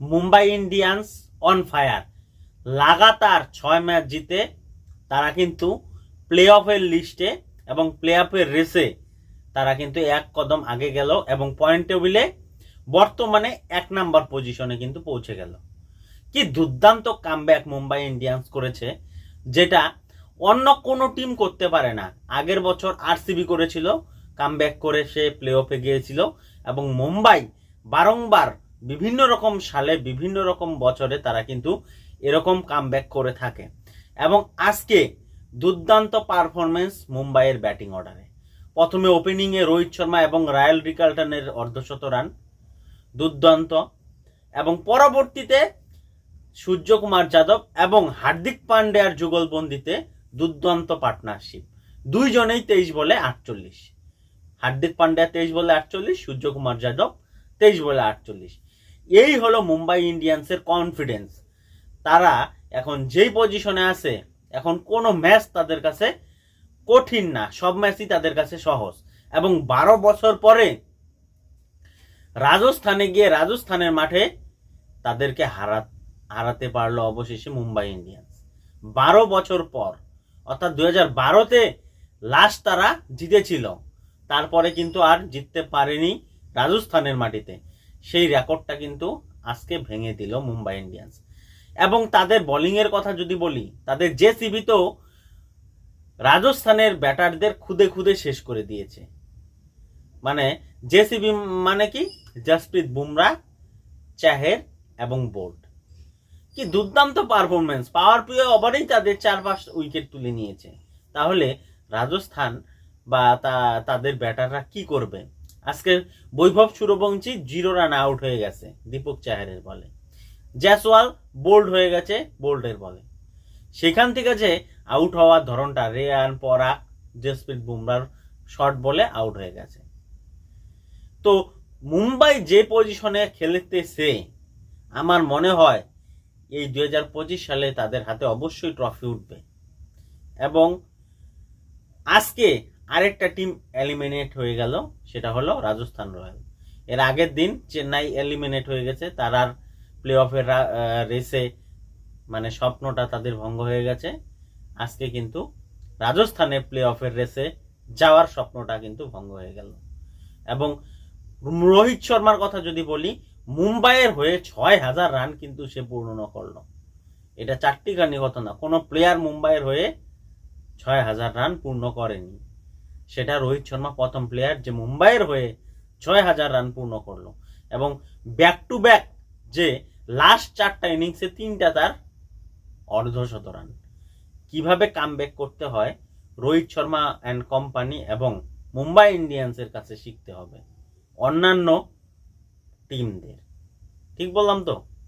Mumbai Indians on fire লাগাতার ছয় match জিতে তারা কিন্তু প্লে অফের লিস্টে এবং প্লে অফের রেসে তারা কিন্তু এক কদম আগে গেল এবং পয়েন্ট টেবিলে বর্তমানে এক নাম্বার পজিশনে কিন্তু পৌঁছে গেল। কি দুর্দান্ত কামব্যাক মুম্বাই ইন্ডিয়ান্স করেছে, যেটা অন্য কোনো টিম করতে পারে না। আগের বছর আরসিবি করেছিল কামব্যাক করে সে প্লে অফে গিয়েছিল এবং মুম্বাই বারংবার বিভিন্ন রকম সালে, বিভিন্ন রকম বছরে তারা কিন্তু এরকম কামব্যাক করে থাকে। এবং আজকে দুর্দান্ত পারফরমেন্স মুম্বাইয়ের ব্যাটিং অর্ডারে প্রথমে ওপেনিংয়ে রোহিত শর্মা এবং রায়াল রিকাল্টনের অর্ধশত রান দুর্দান্ত। এবং পরবর্তীতে সূর্যকুমার যাদব এবং হার্দিক পান্ডেয়ার যুগলবন্দিতে দুর্দান্ত পার্টনারশিপ দুইজনেই তেইশ বলে আটচল্লিশ। হার্দিক পান্ডেয়া তেইশ বলে আটচল্লিশ, সূর্যকুমার যাদব তেইশ বলে আটচল্লিশ। এই হলো মুম্বাই ইন্ডিয়ান্সের কনফিডেন্স তারা এখন যেই পজিশনে আছে, এখন কোনো ম্যাচ তাদের কাছে কঠিন না, সব ম্যাচই তাদের কাছে সহজ। এবং বারো বছর পরে রাজস্থানে গিয়ে রাজস্থানের মাঠে তাদেরকে হারা, হারাতে পারল অবশেষে মুম্বাই ইন্ডিয়ান্স। বারো বছর পর, অর্থাৎ দুই হাজার বারোতে লাস্ট তারা জিতেছিল। তারপরে কিন্তু আর জিততে পারেনি রাজস্থানের মাটিতে। সেই রেকর্ডটা কিন্তু আজকে ভেঙে দিল মুম্বাই ইন্ডিয়ান্স। এবং তাদের বোলিংয়ের কথা যদি বলি, তাদের যে তো রাজস্থানের ব্যাটারদের খুদে খুদে শেষ করে দিয়েছে। মানে জেসিবি মানে কি? জসপ্রীত বুমরা, চাহের এবং বোল্ট। কি দুর্দান্ত পারফরমেন্স পাওয়ার প্লে ওভারেই তাদের চার পাঁচ উইকেট তুলে নিয়েছে। তাহলে রাজস্থান বা তা, তাদের ব্যাটাররা কি করবে? আজকে Vaibhav Suryavanshi zero run out হয়ে গেছে দীপক চাহারের বলে। জ্যাসওয়াল বোল্ড হয়ে গেছে বোল্ডের বলে। সেখান থেকে যে আউট হওয়ার ধরনটা, রেয়ান, পরাগ, জসপ্রীত বুমরার শর্ট বলে আউট হয়ে গেছে। তো মুম্বাই যে পজিশনে খেলতেছে আমার মনে হয় এই দু হাজার পঁচিশ সালে তাদের হাতে অবশ্যই ট্রফি উঠবে। এবং আজকে আরেকটা টিম এলিমিনেট হয়ে গেল, সেটা হলো রাজস্থান রয়্যাল। এর আগের দিন চেন্নাই এলিমিনেট হয়ে গেছে, তার আর প্লে অফের রেসে মানে স্বপ্নটা তাদের ভঙ্গ হয়ে গেছে। আজকে কিন্তু রাজস্থানের প্লে অফের রেসে যাওয়ার স্বপ্নটা কিন্তু ভঙ্গ হয়ে গেল। এবং রোহিত শর্মার কথা যদি বলি, মুম্বাইয়ের হয়ে ছয় হাজার রান কিন্তু সে পূর্ণ করল। এটা চারটি গানি কথা না, কোনো প্লেয়ার মুম্বাইয়ের হয়ে ছয় হাজার রান পূর্ণ করেনি। সেটা রোহিত শর্মা প্রথম প্লেয়ার যে মুম্বাইয়ের হয়ে ছয় হাজার রান পূর্ণ করল। এবং ব্যাক টু ব্যাক যে লাস্ট চারটা ইনিংসে তিনটা তার অর্ধশত রান কীভাবে কাম করতে হয়? রোহিত শর্মা অ্যান্ড কোম্পানি এবং মুম্বাই ইন্ডিয়ান্সের কাছে শিখতে হবে। অন্যান্য টিমদের ঠিক বললাম তো?